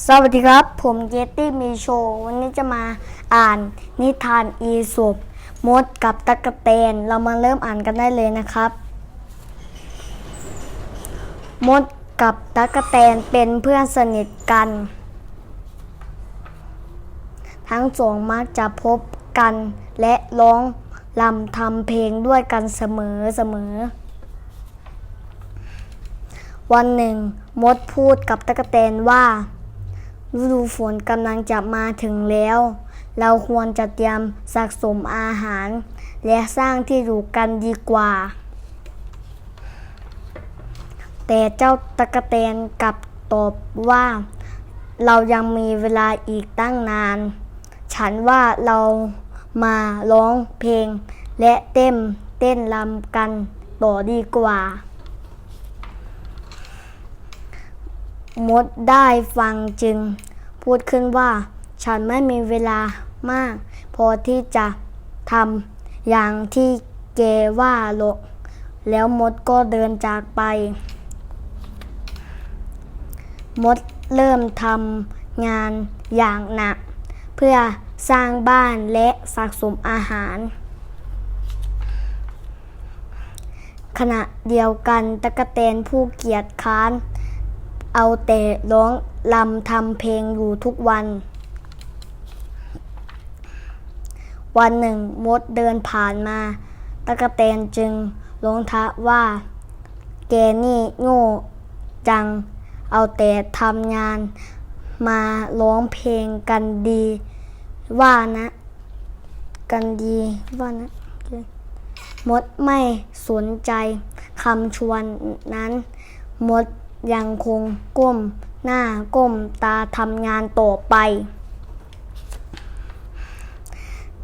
สวัสดีครับ ผมเกตตี้มีโชว์วันนี้จะมาอ่านนิทานอีสุบมดกับตะกะแตน เรามาเริ่มอ่านกันได้เลยนะครับ มดกับตะกะแตนเป็นเพื่อนสนิทกัน ทั้งสองมักจะพบกันและร้องลำทำเพลงด้วยกันเสมอเสมอ วันหนึ่ง มดพูดกับตะกะแตนว่า ฤดูฝนกำลังจะมาถึงแล้ว เราควรจะเตรียมสะสมอาหาร และสร้างที่อยู่กันดีกว่า แต่เจ้าตะกะแตนกลับตอบว่า เรายังมีเวลาอีกตั้งนาน ฉันว่าเรามาร้องเพลง และเต้นเต้นรำกันต่อดีกว่า มดได้ฟังจึง พูดขึ้นว่า ฉันไม่มีเวลามาก พอที่จะทำอย่างที่เกว่าหรอกแล้วมดก็เดินจากไป มดเริ่มทำงานอย่างหนัก เพื่อสร้างบ้านและสะสมอาหาร ขณะเดียวกันตะกะแตนผู้เกียจค้าน เอาแต่ร้องลำทำเพลงอยู่ทุกวัน วันหนึ่งมดเดินผ่านมาตะกะแตนจึงร้องทะว่า แกนี่โง่จัง เอาแต่ทำงาน มาร้องเพลงกันดี ว่านะ กันดีว่านะมดไม่สนใจคำชวนนั้น มด ยังคงก้มหน้าก้มตาทำงานต่อไป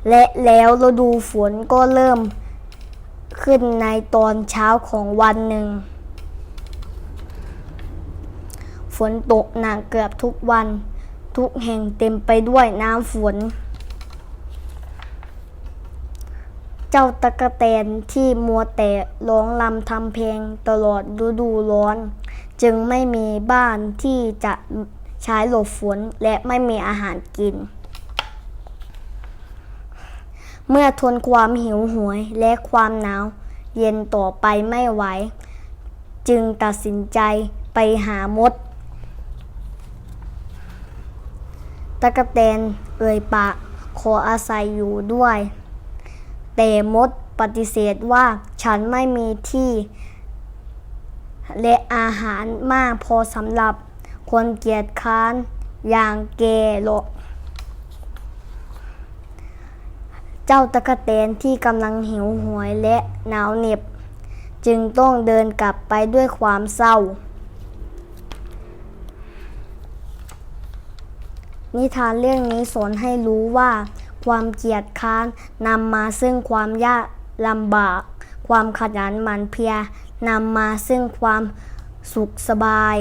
และแล้วฤดูฝนก็เริ่มขึ้นในตอนเช้าของวันหนึ่ง ฝนตกหนักเกือบทุกวัน ทุกแห่งเต็มไปด้วยน้ำฝน เจ้าตะกะแตนที่มัวแต่ร้องลำทำเพลงตลอดฤดูร้อน จึงไม่มีบ้านที่จะใช้หลบฝนและไม่มีอาหารกิน เมื่อทนความหิวโหวยและความหนาว เย็นต่อไปไม่ไหว จึงตัดสินใจไปหามด ตะกะแตนเอ่ยปากขออาศัยอยู่ด้วย แต่มดปฏิเสธว่าฉันไม่มีที่ และอาหารมากพอสำหรับคนเกียจค้านอย่างแกหรอกเจ้าตะกะแตนที่กำลังหิวหวยและหนาวเหน็บ จึงต้องเดินกลับไปด้วยความเศร้า นิทานเรื่องนี้สอนให้รู้ว่าความเกียจค้านนำมาซึ่งความยากลำบาก ความขยันหมั่นเพียร นำมาซึ่งความสุขสบาย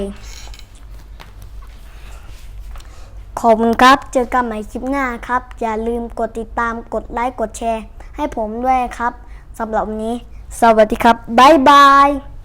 ขอบคุณครับ เจอกันใหม่คลิปหน้าครับ อย่าลืมกดติดตามกดไลค์กดแชร์ ให้ผมด้วยครับสำหรับวันนี้ สวัสดีครับ บ๊ายบาย